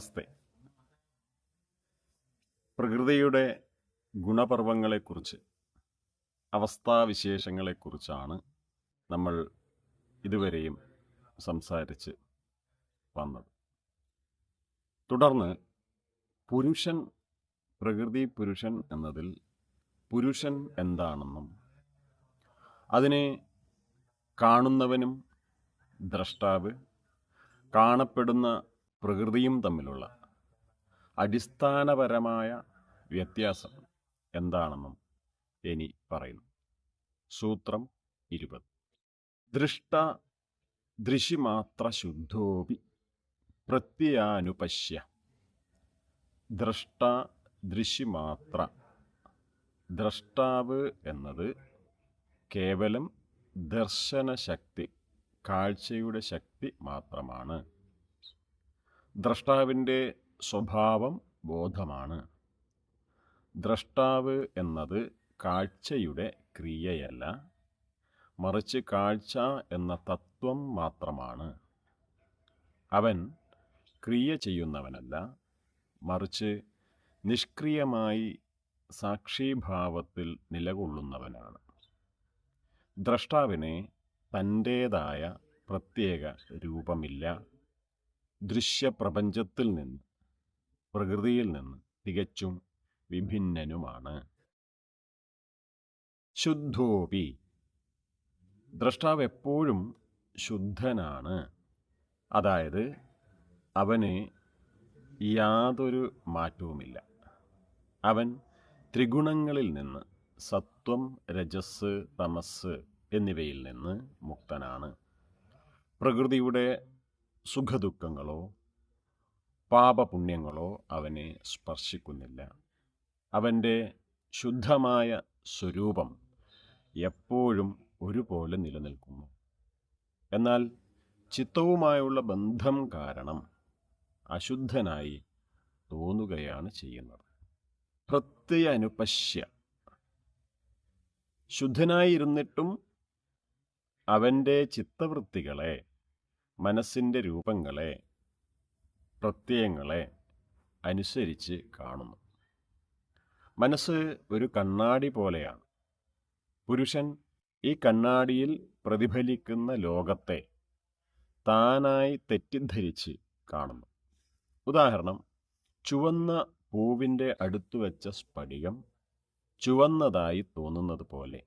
നമസ്തേ. പ്രകൃതിയുടെ ഗുണപർവങ്ങളെക്കുറിച്ച് അവസ്ഥാവിശേഷങ്ങളെക്കുറിച്ചാണ് നമ്മൾ ഇതുവരെയും സംസാരിച്ച് വന്നത്. തുടർന്ന് പുരുഷൻ പ്രകൃതി പുരുഷൻ എന്നതിൽ പുരുഷൻ എന്താണെന്നും അതിനെ കാണുന്നവനും ദ്രഷ്ടാവ് കാണപ്പെടുന്ന പ്രകൃതിയും തമ്മിലുള്ള അടിസ്ഥാനപരമായ വ്യത്യാസം എന്താണെന്നും ഇനി പറയുന്നു. സൂത്രം ഇരുപത്. ദൃഷ്ട ദൃശിമാത്ര ശുദ്ധോപി പ്രത്യാനുപശ്യ ദ്രഷ്ട ദൃശിമാത്ര. ദ്രഷ്ടാവ് എന്നത് കേവലം ദർശനശക്തി കാഴ്ചയുടെ ശക്തി മാത്രമാണ്. ദ്രഷ്ടാവിന്റെ സ്വഭാവം ബോധമാണ്. ദ്രഷ്ടാവ് എന്നത് കാഴ്ചയുടെ ക്രിയയല്ല. മറിച്ച് കാഴ്ച എന്ന തത്വം മാത്രമാണ്. അവൻ ക്രിയ ചെയ്യുന്നവനല്ല. മറിച്ച് നിഷ്ക്രിയമായി സാക്ഷിഭാവത്തിൽ നിലകൊള്ളുന്നവനാണ്. ദ്രഷ്ടാവിനെ തന്റേതായ പ്രത്യേക രൂപമില്ല. ദൃശ്യപ്രപഞ്ചത്തിൽ നിന്ന് പ്രകൃതിയിൽ നിന്ന് തികച്ചും വിഭിന്നനുമാണ്. ശുദ്ധോപി. ദ്രഷ്ടാവ് എപ്പോഴും ശുദ്ധനാണ്. അതായത് അവന് യാതൊരു മാറ്റവുമില്ല. അവൻ ത്രിഗുണങ്ങളിൽ നിന്ന് സത്വം രജസ് തമസ് എന്നിവയിൽ നിന്ന് മുക്തനാണ്. പ്രകൃതിയുടെ സുഖദുഃഖങ്ങളോ പാപപുണ്യങ്ങളോ അവനെ സ്പർശിക്കുന്നില്ല. അവന്റെ ശുദ്ധമായ സ്വരൂപം എപ്പോഴും ഒരുപോലെ നിലനിൽക്കുന്നു. എന്നാൽ ചിത്തവുമായുള്ള ബന്ധം കാരണം അശുദ്ധനായി തോന്നുകയാണ് ചെയ്യുന്നത്. പ്രത്യനുപശ്യ. ശുദ്ധനായിരുന്നിട്ടും അവന്റെ ചിത്തവൃത്തികളെ മനസ്സിന്റെ രൂപങ്ങളെ പ്രത്യയങ്ങളെ അനുസരിച്ച് കാണുന്നു. മനസ്സ് ഒരു കണ്ണാടി പോലെയാണ്. പുരുഷൻ ഈ കണ്ണാടിയിൽ പ്രതിഫലിക്കുന്ന ലോകത്തെ താനായി തെറ്റിദ്ധരിച്ച് കാണുന്നു. ഉദാഹരണം ചുവന്ന പൂവിന്റെ അടുത്തു വെച്ച സ്ഫടികം ചുവന്നതായി തോന്നുന്നത് പോലെ.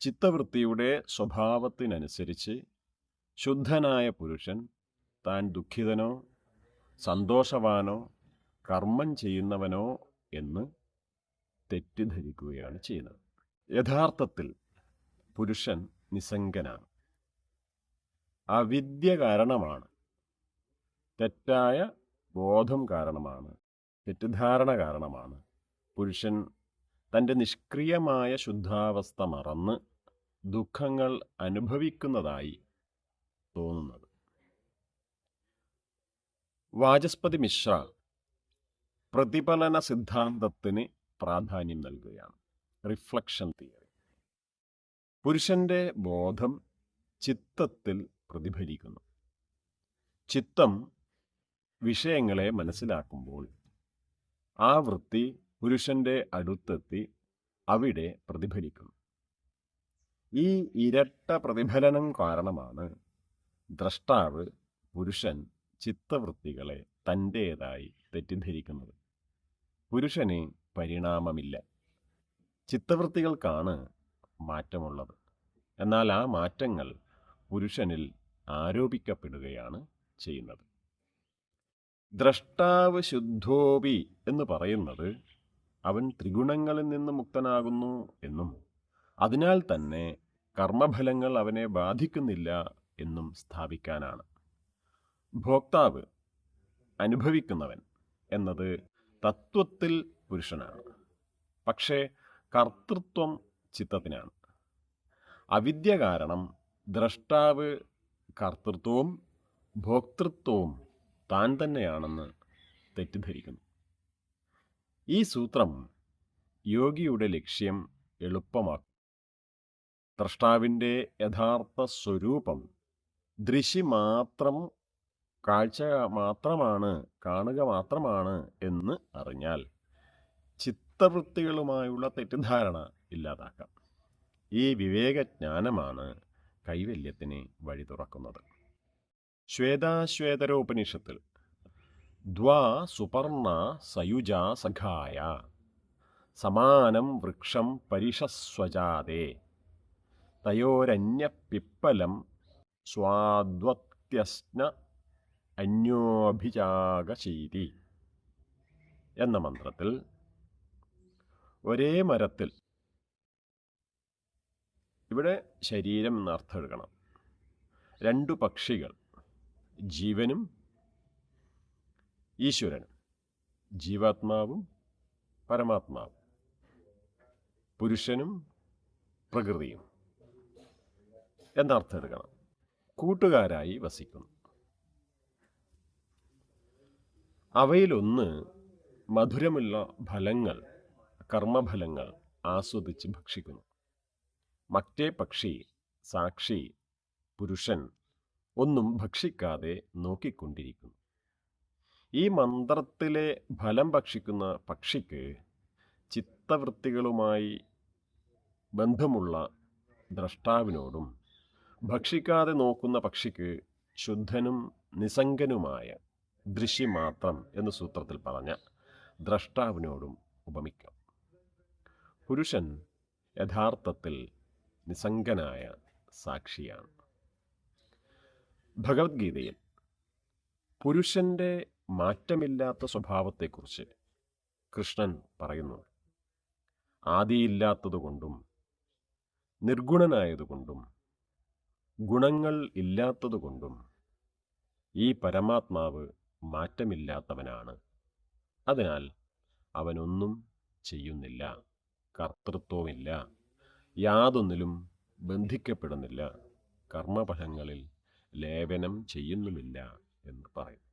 ചിത്തവൃത്തിയുടെ സ്വഭാവത്തിനനുസരിച്ച് ശുദ്ധനായ പുരുഷൻ താൻ ദുഃഖിതനോ സന്തോഷവാനോ കർമ്മം ചെയ്യുന്നവനോ എന്ന് തെറ്റിദ്ധരിക്കുകയാണ് ചെയ്യുന്നത്. യഥാർത്ഥത്തിൽ പുരുഷൻ നിസ്സംഗനാണ്. അവിദ്യ കാരണമാണ്. തെറ്റായ ബോധം കാരണമാണ്. തെറ്റിദ്ധാരണ കാരണമാണ്. പുരുഷൻ തന്റെ നിഷ്ക്രിയമായ ശുദ്ധാവസ്ഥ മറന്ന് ദുഃഖങ്ങൾ അനുഭവിക്കുന്നതായി തോന്നുന്നത്. വാചസ്പതി മിശ്ര പ്രതിഫലന സിദ്ധാന്തത്തിന് പ്രാധാന്യം നൽകുകയാണ്. റിഫ്ലക്ഷൻ തിയറി പുരുഷന്റെ ബോധം ചിത്തത്തിൽ പ്രതിഫലിക്കുന്നു. ചിത്തം വിഷയങ്ങളെ മനസ്സിലാക്കുമ്പോൾ ആ വൃത്തി പുരുഷന്റെ അടുത്തെത്തി അവിടെ പ്രതിഫലിക്കുന്നു. ഈ ഇരട്ട പ്രതിഫലനം കാരണമാണ് ദ്രഷ്ടാവ് പുരുഷൻ ചിത്തവൃത്തികളെ തന്റേതായി തെറ്റിദ്ധരിക്കുന്നത്. പുരുഷന് പരിണാമമില്ല. ചിത്തവൃത്തികൾക്കാണ് മാറ്റമുള്ളത്. എന്നാൽ ആ മാറ്റങ്ങൾ പുരുഷനിൽ ആരോപിക്കപ്പെടുകയാണ് ചെയ്യുന്നത്. ദ്രഷ്ടാവ് ശുദ്ധോപി എന്ന് പറയുന്നത് അവൻ ത്രിഗുണങ്ങളിൽ നിന്ന് മുക്തനാകുന്നു എന്നും അതിനാൽ തന്നെ കർമ്മഫലങ്ങൾ അവനെ ബാധിക്കുന്നില്ല എന്നും സ്ഥാപിക്കാനാണ്. ഭോക്താവ് അനുഭവിക്കുന്നവൻ എന്നത് തത്വത്തിൽ പുരുഷനാണ്. പക്ഷേ കർത്തൃത്വം ചിത്തത്തിനാണ്. അവിദ്യ കാരണം ദ്രഷ്ടാവ് കർത്തൃത്വവും ഭോക്തൃത്വവും താൻ തന്നെയാണെന്ന് തെറ്റിദ്ധരിക്കുന്നു. ഈ സൂത്രം യോഗിയുടെ ലക്ഷ്യം എളുപ്പമാക്കും. ദ്രഷ്ടാവിന്റെ യഥാർത്ഥ സ്വരൂപം ദൃശി മാത്രം കാഴ്ച മാത്രമാണ് കാണുക മാത്രമാണ് എന്ന് അറിഞ്ഞാൽ ചിത്തവൃത്തികളുമായുള്ള തെറ്റിദ്ധാരണ ഇല്ലാതാക്കാം. ഈ വിവേകജ്ഞാനമാണ് കൈവല്യത്തിന് വഴി തുറക്കുന്നത്. ശ്വേതാശ്വേതരോപനിഷത്തിൽ ദ്വാ സുപർണ സയുജ സഖായ സമാനം വൃക്ഷം പരിഷസ്വജാതേ തയോരന്യപിപ്പലം സ്വാദ്വത്യസ്ന അന്യോഭിചാകശീതി എന്ന മന്ത്രത്തിൽ ഒരേ മരത്തിൽ ഇവിടെ ശരീരം എന്ന് അർത്ഥം എടുക്കണം രണ്ടു പക്ഷികൾ ജീവനും ഈശ്വരനും ജീവാത്മാവും പരമാത്മാവും പുരുഷനും പ്രകൃതിയും എന്നർത്ഥം എടുക്കണം. കൂട്ടുകാരായി വസിക്കുന്നു. അവയിലൊന്ന് മധുരമുള്ള ഫലങ്ങൾ കർമ്മഫലങ്ങൾ ആസ്വദിച്ച് ഭക്ഷിക്കുന്നു. മറ്റേ പക്ഷി സാക്ഷി പുരുഷൻ ഒന്നും ഭക്ഷിക്കാതെ നോക്കിക്കൊണ്ടിരിക്കുന്നു. ഈ മന്ത്രത്തിലെ ഫലം ഭക്ഷിക്കുന്ന പക്ഷിക്ക് ചിത്തവൃത്തികളുമായി ബന്ധമുള്ള ദ്രഷ്ടാവിനോടും ഭക്ഷിക്കാതെ നോക്കുന്ന പക്ഷിക്ക് ശുദ്ധനും നിസംഗനുമായ ദൃശ്യം മാത്രം എന്ന് സൂത്രത്തിൽ പറഞ്ഞ ദ്രഷ്ടാവിനോടും ഉപമിക്കാം. പുരുഷൻ യഥാർത്ഥത്തിൽ നിസംഗനായ സാക്ഷിയാണ്. ഭഗവത്ഗീതയിൽ പുരുഷന്റെ മാറ്റമില്ലാത്ത സ്വഭാവത്തെക്കുറിച്ച് കൃഷ്ണൻ പറയുന്നു ആദിയില്ലാത്തതുകൊണ്ടും നിർഗുണനായതുകൊണ്ടും ഗുണങ്ങൾ ഇല്ലാത്തതുകൊണ്ടും ഈ പരമാത്മാവ് മാറ്റമില്ലാത്തവനാണ്. അതിനാൽ അവനൊന്നും ചെയ്യുന്നില്ല കർത്തൃത്വമില്ല യാതൊന്നിലും ബന്ധിക്കപ്പെടുന്നില്ല കർമ്മഫലങ്ങളിൽ ലേപനം ചെയ്യുന്നുമില്ല എന്ന് പറയും.